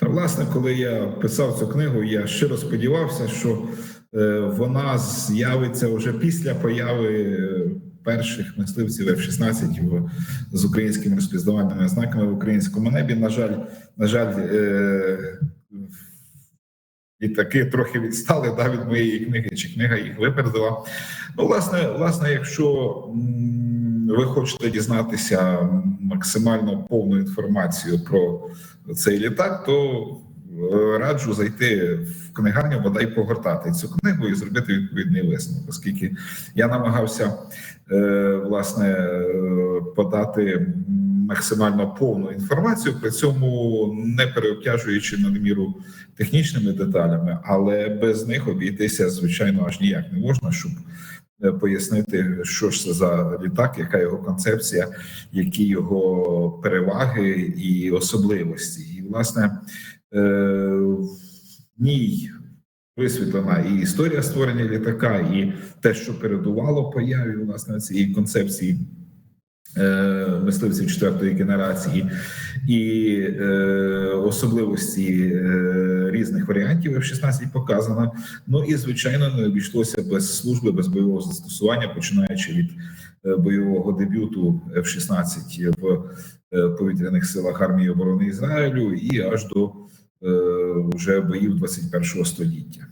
Та власне, коли я писав цю книгу, я щиро сподівався, що е, вона з'явиться вже після появи е, перших мисливців F-16 з українськими розпізнавальними знаками в українському небі. На жаль, на жаль, е, літаки трохи відстали да, від моєї книги, чи книга їх випередила. Ну, власне, власне, якщо ви хочете дізнатися максимально повну інформацію про цей літак, то е, раджу зайти в книгарню, бодай погортати цю книгу і зробити відповідний висновок, оскільки я намагався е, власне е, подати максимально повну інформацію, при цьому не переобтяжуючи надміру технічними деталями, але без них обійтися звичайно аж ніяк не можна, щоб пояснити, що ж це за літак, яка його концепція, які його переваги і особливості. І власне е, в ній висвітлена і історія створення літака, і те, що передувало появі власне цієї концепції. Е, Мисливців четвертої генерації і е, особливості е, різних варіантів F-16 показано. Ну і звичайно не обійшлося без служби, без бойового застосування, починаючи від бойового дебюту F-16 в повітряних силах армії оборони Ізраїлю і аж до вже боїв 21 століття.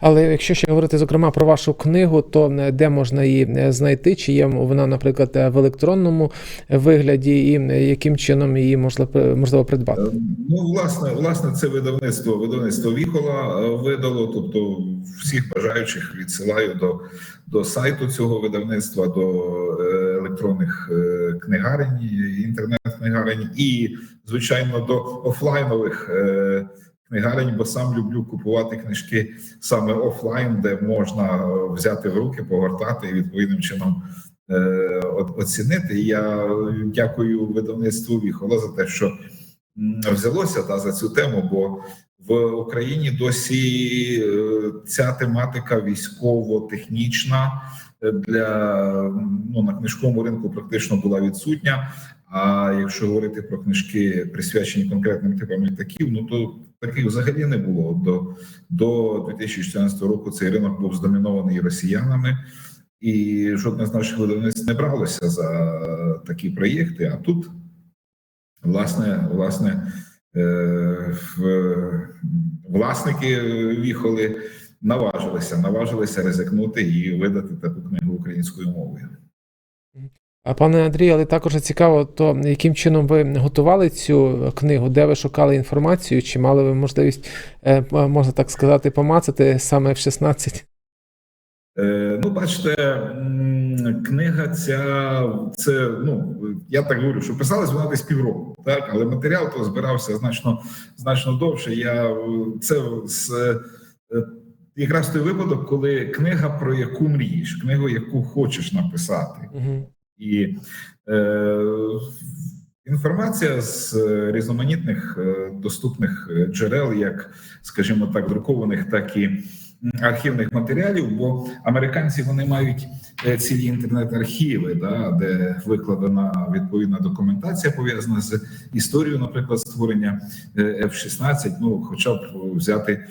Але якщо ще говорити зокрема про вашу книгу, то е, де можна її е, знайти? Чи є вона, наприклад, е, в електронному вигляді, і яким чином її можливо можливо придбати? Ну, власне, власне, це видавництво видавництво Віхола видало. Тобто, всіх бажаючих відсилаю до, до сайту цього видавництва, до електронних книгарень, інтернет-книгарень, і звичайно до офлайнових книгарень, бо сам люблю купувати книжки саме офлайн, де можна е, взяти в руки, погортати і відповідним чином. е, Оцінити І я дякую видавництву Віхола за те, що взялося та за цю тему, бо в Україні досі е, ця тематика військово-технічна для ну на книжковому ринку практично була відсутня. А якщо говорити про книжки, присвячені конкретним типам літаків, ну то таких взагалі не було. До, до 2014 року цей ринок був здомінований росіянами, і жодне з наших видавництв не бралося за такі проєкти. А тут власне, власне, е, власники віхоли наважилися, наважилися ризикнути і видати таку книгу українською мовою. А пане Андрію, але також цікаво, то яким чином ви готували цю книгу, де ви шукали інформацію, чи мали ви можливість, е, можна так сказати, помацати саме в 16? Е, Ну, бачите, книга ця це ну я так говорю, що писалась вона десь півроку, так але матеріал то збирався значно значно довше. Я це з е, якраз той випадок, коли книга про яку мрієш, книгу, яку хочеш написати. Угу. І е, інформація з е, різноманітних е, доступних е, джерел, як, скажімо так, друкованих, так і архівних матеріалів. Бо американці вони мають цілі інтернет-архіви, да, де викладена відповідна документація пов'язана з історією, наприклад, створення е, F-16, Ну, хоча б взяти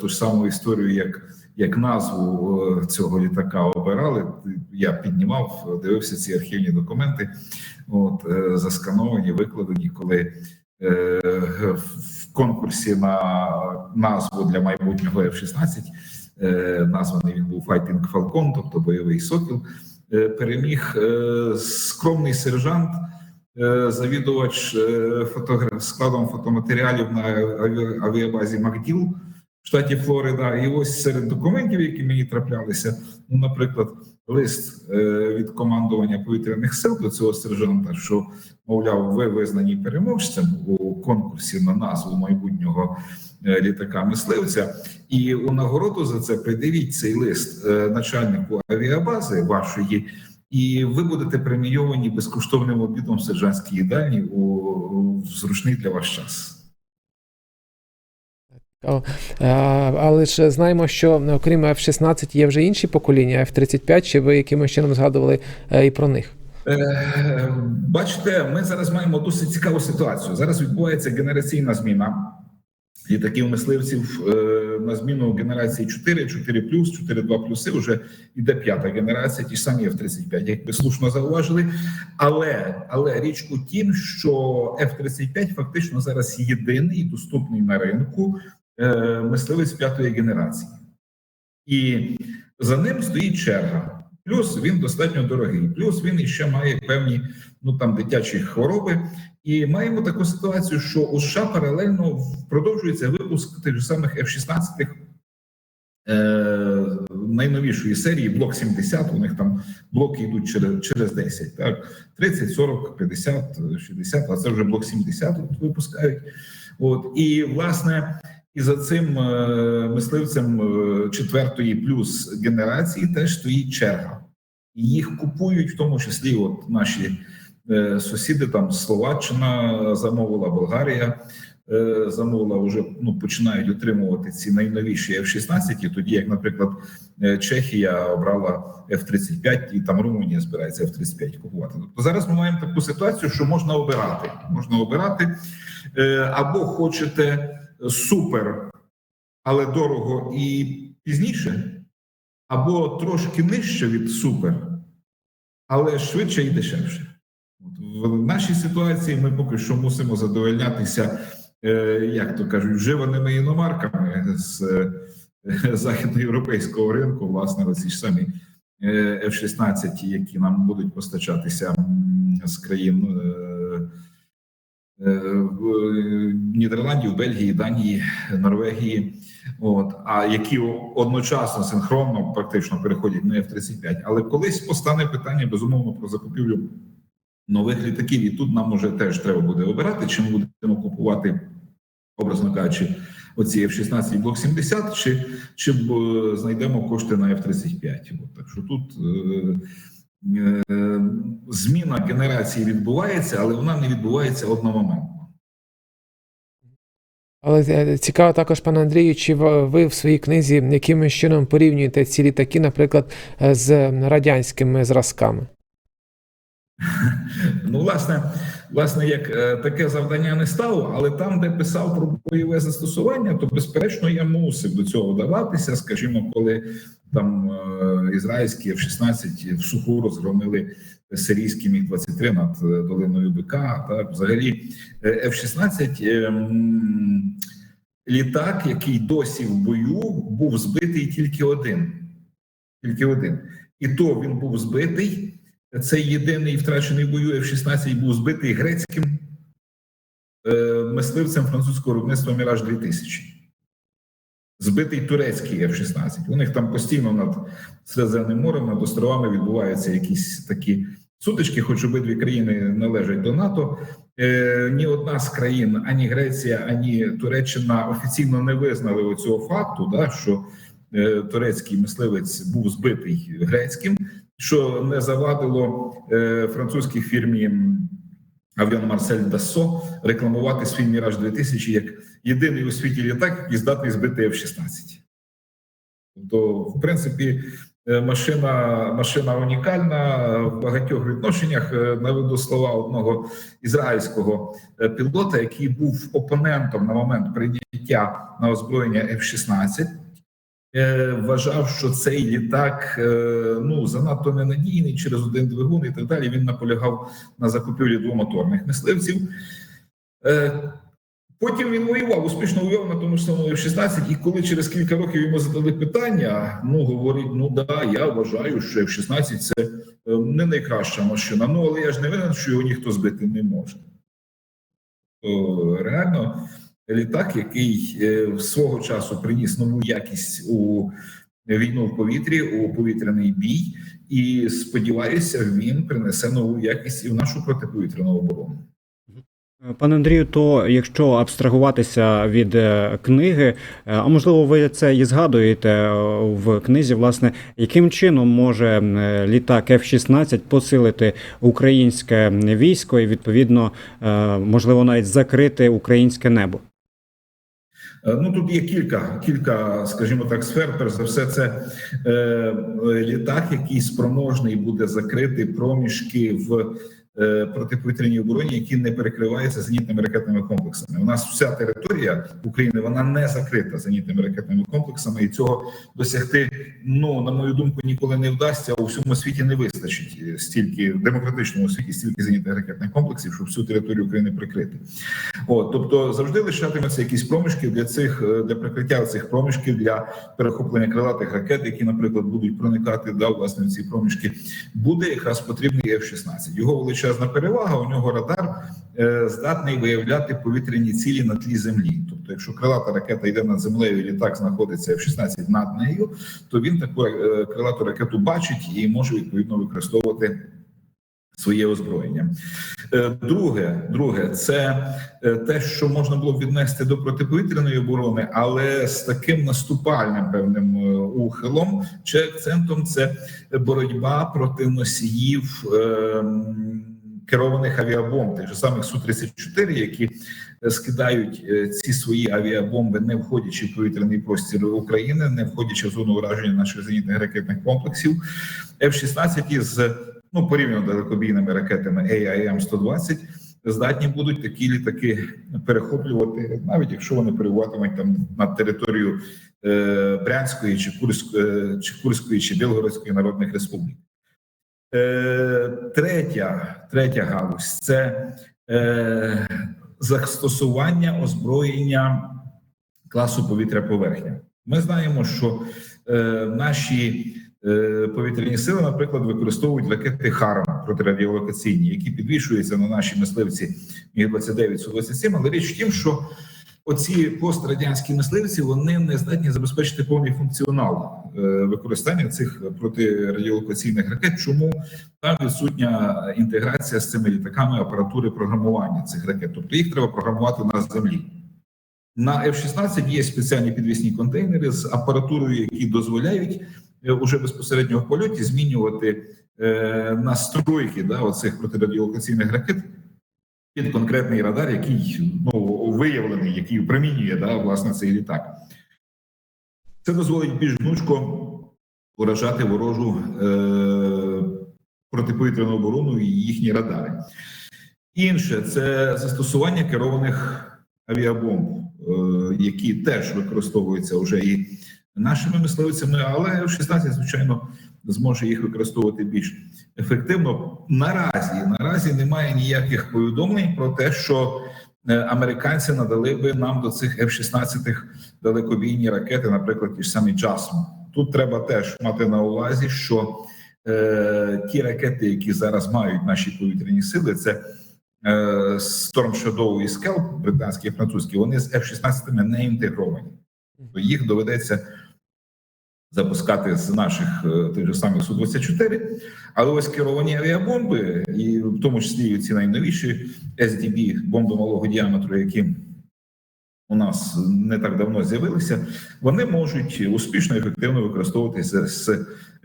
ту ж саму історію, як як назву е, цього літака обирали. Я піднімав, дивився ці архівні документи, от е, заскановані, викладені, коли е, в конкурсі на назву для майбутнього F-16 е, названий він був Fighting Falcon, тобто бойовий сокіл. е, Переміг е, скромний сержант, е, завідувач фотограф складом фотоматеріалів на авіабазі Макділ штаті Флорида. І ось серед документів, які мені траплялися, ну, наприклад, лист е, від командування повітряних сил до цього сержанта, що мовляв, ви визнані переможцем у конкурсі на назву майбутнього е, літака мисливця, і у нагороду за це придивіть цей лист е, начальнику авіабази вашої. І ви будете премійовані безкоштовним обідом в сержантській їдальні у зручний для вас час. Е, Але ж знаємо, що окрім F-16 є вже інші покоління F-35, чи ви якимось чином згадували е, і про них? Е, Бачите, ми зараз маємо досить цікаву ситуацію. Зараз відбувається генераційна зміна літаків мисливців е, на зміну генерації 4, 4 4 2 плюси. Вже йде п'ята генерація, ті ж самі F-35, як ви слушно зауважили. Але але річ у тім, що F-35 фактично зараз єдиний доступний на ринку е, мисливець п'ятої генерації, і за ним стоїть черга. Плюс він достатньо дорогий. Плюс він іще має певні ну там дитячі хвороби. І маємо таку ситуацію, що у США паралельно продовжується випуск тих же самих F-16 е, найновішої серії, блок 70, У них там блоки йдуть через через 10, так 30, 40, 50, 60, а це вже блок 70 от випускають. От і власне. І за цим е, мисливцем е, четвертої плюс генерації теж стоїть черга, і їх купують, в тому числі, от наші е, сусіди, там Словаччина замовила, Болгарія замовила, вже ну починають отримувати ці найновіші F-16, тоді як, наприклад, Чехія обрала F-35, і там Румунія збирається F-35 купувати. Тобто зараз ми маємо таку ситуацію, що можна обирати, можна обирати або хочете супер, але дорого і пізніше, або трошки нижче від супер, але швидше і дешевше. В нашій ситуації ми поки що мусимо задовольнятися, е, як то кажуть, вживаними іномарками з е, західноєвропейського ринку, власне, оці ж самі е, F-16, які нам будуть постачатися з країн. Е, в е, Нідерландів, Бельгії, Данії, Норвегії, от а які одночасно синхронно практично переходять на F-35. Але колись постане питання безумовно про закупівлю нових літаків, і тут нам уже теж треба буде обирати, чи ми будемо купувати, образно кажучи, оці F-16 блок 70, чи, чи б е, знайдемо кошти на F-35. От, так що тут. Зміна генерації відбувається, але вона не відбувається одномоментно. Але е, цікаво також, пане Андрію, чи ви в своїй книзі якимось чином порівнюєте ці літаки, наприклад, е, з радянськими зразками? Ну, власне, власне, як е, таке завдання не стало, але там, де писав про бойове застосування, то безперечно я мусив до цього даватися. Скажімо, коли там е, ізраїльські F-16 в суху розгромили сирійський міг 23 над е, долиною БК. Так, взагалі, е, F-16 е, м, літак, який досі в бою, був збитий тільки один. Тільки один. І то він був збитий. Цей єдиний втрачений в бою F-16 був збитий грецьким е, мисливцем французького виробництва Міраж 2000. Збитий турецький F-16. У них там постійно над Середземним морем, над островами відбуваються якісь такі сутички, хоч обидві країни належать до НАТО. Е, ні одна з країн, ані Греція, ані Туреччина офіційно не визнали оцього факту, да, що е, турецький мисливець був збитий грецьким, що не завадило е, французькій фірмі Авіон МарсельДассо рекламувати свій Міраж 2000 як єдиний у світі літак, який здатний збити F-16. Тобто, в принципі, е, машина, машина унікальна в багатьох відношеннях. Е, Наведу слова одного ізраїльського пілота, який був опонентом на момент прийняття на озброєння F-16. Е, Вважав, що цей літак е, ну занадто ненадійний через один двигун і так далі. Він наполягав на закупівлі двомоторних мисливців. Е, Потім він воював, успішно воював на тому ж самому F-16, і коли через кілька років йому задали питання, ну говорить: ну да, я вважаю, що F-16 це не найкраща машина. Ну але я ж не винен, що його ніхто збити не може. То реально літак, який е, свого часу приніс нову якість у війну в повітрі, у повітряний бій, і сподіваюся, він принесе нову якість і в нашу протиповітряну оборону. Пане Андрію, то якщо абстрагуватися від е, книги, е, а можливо, ви це і згадуєте в книзі, власне, яким чином може літак F-16 посилити українське військо і відповідно, можливо, навіть закрити українське небо? Е, Ну тут є кілька, кілька, скажімо так, сфер. Перш за все, це е, літак, який спроможний буде закрити проміжки в протиповітряній обороні, які не перекриваються зенітними ракетними комплексами. У нас вся територія України вона не закрита зенітними ракетними комплексами, і цього досягти, ну на мою думку, ніколи не вдасться. У всьому світі не вистачить е, стільки в демократичному світі, стільки зенітних ракетних комплексів, щоб всю територію України прикрити. От, тобто завжди лишатимуться якісь проміжки для цих е, для прикриття цих проміжків для перехоплення крилатих ракет, які, наприклад, будуть проникати да, власне в ці проміжки. Буде якраз потрібний F-16. Його величезна перевага. У нього радар е, здатний виявляти повітряні цілі на тлі землі. Тобто, якщо крилата ракета йде над землею, і літак знаходиться F-16 над нею, то він таку е, крилату ракету бачить і може відповідно використовувати. Своє озброєння. Е, Друге, друге, це те, що можна було віднести до протиповітряної оборони, але з таким наступальним певним ухилом чи акцентом це боротьба проти носіїв е, керованих авіабомб, тих же самих су 34 які е, скидають е, ці свої авіабомби, не входячи в повітряний простір України, не входячи в зону ураження наших зенітних ракетних комплексів. F-16 із ну порівняно далекобійними ракетами AIM-120 здатні будуть такі літаки перехоплювати, навіть якщо вони перебуватимуть там на територію е, Брянської чи Курської, чи Курської чи Білгородської народних республік. Е, третя, третя галузь це е, застосування озброєння класу повітря поверхня. Ми знаємо, що е, наші е, повітряні сили, наприклад, використовують ракети Харм протирадіолокаційні, які підвішуються на наші мисливці міг 29 су 27 Але річ в тім, що оці пострадянські мисливці вони не здатні забезпечити повний функціонал е, використання цих протирадіолокаційних ракет. Чому там відсутня інтеграція з цими літаками апаратури програмування цих ракет? Тобто їх треба програмувати на землі. На F-16 є спеціальні підвісні контейнери з апаратурою, які дозволяють е, уже безпосередньо в польоті змінювати е, настройки да, оцих протирадіолокаційних ракет під конкретний радар, який ну, виявлений, який примінює да, власне цей літак. Це дозволить більш гнучко уражати ворожу е, протиповітряну оборону і їхні радари. Інше це застосування керованих авіабомб, е, які теж використовуються вже і нашими мисливцями, але F-16, звичайно, зможе їх використовувати більш ефективно. Наразі наразі немає ніяких повідомлень про те, що е, американці надали би нам до цих F-16 далекобійні ракети, наприклад, ті ж самі JASM. Тут треба теж мати на увазі, що е, ті ракети, які зараз мають наші повітряні сили, це е, Storm Shadow і Scalp, британські і французькі, вони з F-16 не інтегровані. То їх доведеться запускати з наших е, тих же самих Су-24, але ось керовані авіабомби, і в тому числі ці найновіші SDB, бомби малого діаметру, які у нас не так давно з'явилися, вони можуть успішно і ефективно використовуватися з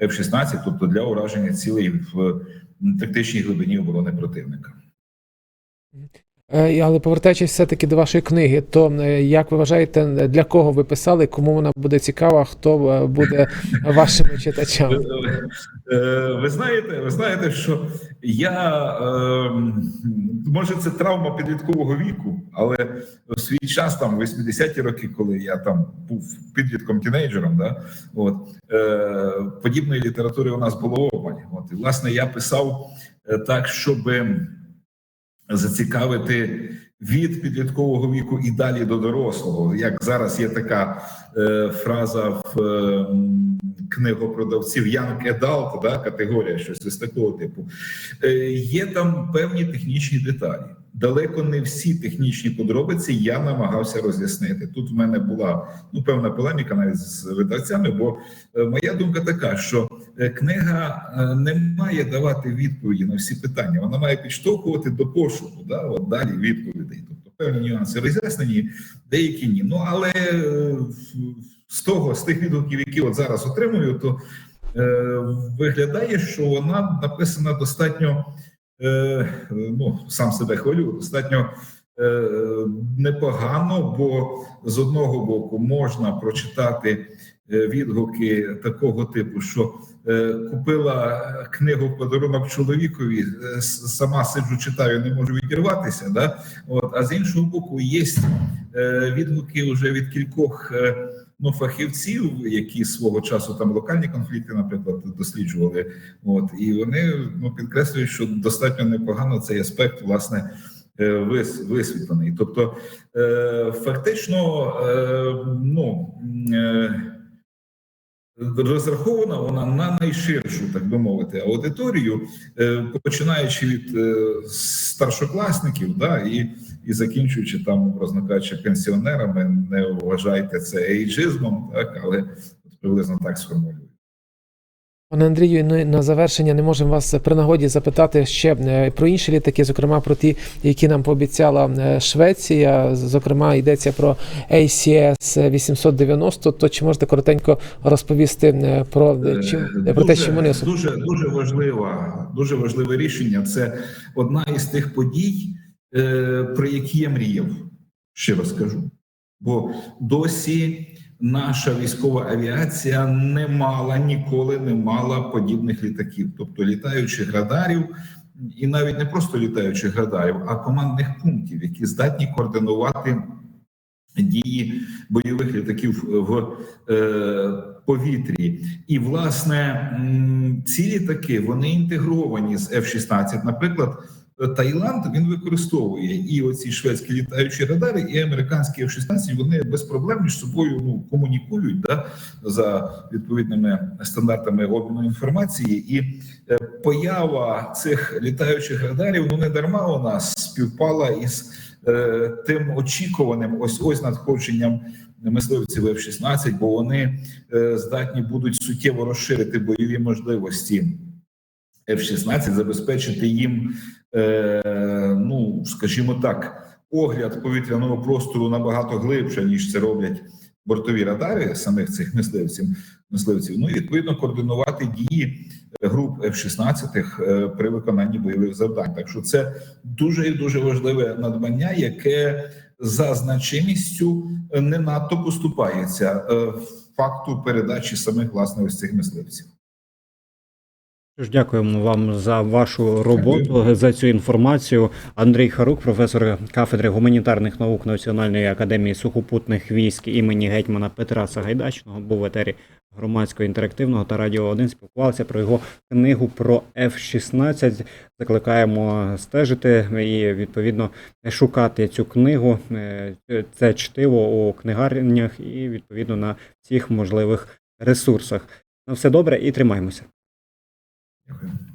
F-16, тобто для ураження цілей в тактичній глибині оборони противника. Е, Але повертаючись все-таки до вашої книги, то е, як ви вважаєте, для кого ви писали, кому вона буде цікава, хто е, буде вашими читачами? Е, Ви знаєте, ви знаєте, що я е, може це травма підліткового віку, але в свій час, там 80-ті роки, коли я там був підлітком тінейджером, да, от е, подібної літератури у нас було обмаль. От і власне я писав е, так, щоби зацікавити від підліткового віку і далі до дорослого. Як зараз є така е, фраза в е, книгопродавців Young Adult, да, категорія, щось із такого типу. Е, є там певні технічні деталі. Далеко не всі технічні подробиці я намагався роз'яснити. Тут в мене була ну певна полеміка навіть з видавцями, бо е, моя думка така, що книга е, не має давати відповіді на всі питання, вона має підштовхувати до пошуку, да, от далі відповідей. Тобто певні нюанси роз'яснені, деякі ні. Ну але е, з того, з тих відгуків, які от зараз отримую, то е, виглядає, що вона написана достатньо. Е, ну сам себе хвалю, достатньо е, непогано, бо з одного боку можна прочитати е, відгуки такого типу, що е, купила книгу в подарунок чоловікові, е, сама сиджу, читаю, не можу відірватися. Да? От, а з іншого боку, є е, відгуки вже від кількох е, ну, фахівців, які свого часу там локальні конфлікти, наприклад, досліджували. От і вони ну підкреслюють, що достатньо непогано цей аспект власне е, вис- висвітлений. Тобто, е, фактично, е, ну. е, Розрахована вона на найширшу, так би мовити, аудиторію, е, починаючи від е, старшокласників, да, і, і закінчуючи там, образно кажучи, пенсіонерами. Не вважайте це ейджизмом, так, але приблизно так сформулюю. Пане Андрію, ну, на завершення не можемо вас при нагоді запитати ще е, про інші літаки, зокрема про ті, які нам пообіцяла е, Швеція. Зокрема, йдеться про ACS 890. То чи можете коротенько розповісти е, про чим про те, чим вони дуже дуже важлива, дуже важливе рішення. Це одна із тих подій, про які я мріяв. Щиро скажу. Бо досі наша військова авіація не мала ніколи не мала подібних літаків, тобто літаючих радарів, і навіть не просто літаючих радарів, а командних пунктів, які здатні координувати дії бойових літаків в е, повітрі. І власне ці літаки вони інтегровані з F-16. Наприклад, Таїланд він використовує і оці шведські літаючі радари, і американські F-16, Вони без проблем між собою ну комунікують да за відповідними стандартами обміну інформації. І е, поява цих літаючих радарів ну не дарма у нас співпала із е, тим очікуваним ось ось надходженням мисливців F-16, бо вони е, здатні будуть суттєво розширити бойові можливості F-16, забезпечити їм, е, ну скажімо так, огляд повітряного простору набагато глибше, ніж це роблять бортові радари самих цих мисливців. Мисливців, ну і відповідно координувати дії груп F-16 е, при виконанні бойових завдань. Так що це дуже і дуже важливе надбання, яке за значимістю не надто поступається е, факту передачі самих власне ось цих мисливців. Ж, Дякуємо вам за вашу роботу, за цю інформацію. Андрій Харук, професор кафедри гуманітарних наук Національної академії сухопутних військ імені гетьмана Петра Сагайдачного, був в етері громадського інтерактивного та радіо 1 спілкувався про його книгу про F-16. Закликаємо стежити і відповідно шукати цю книгу. Е, Це чтиво у книгарнях і відповідно на всіх можливих ресурсах. На все добре і тримаємося. Дякую.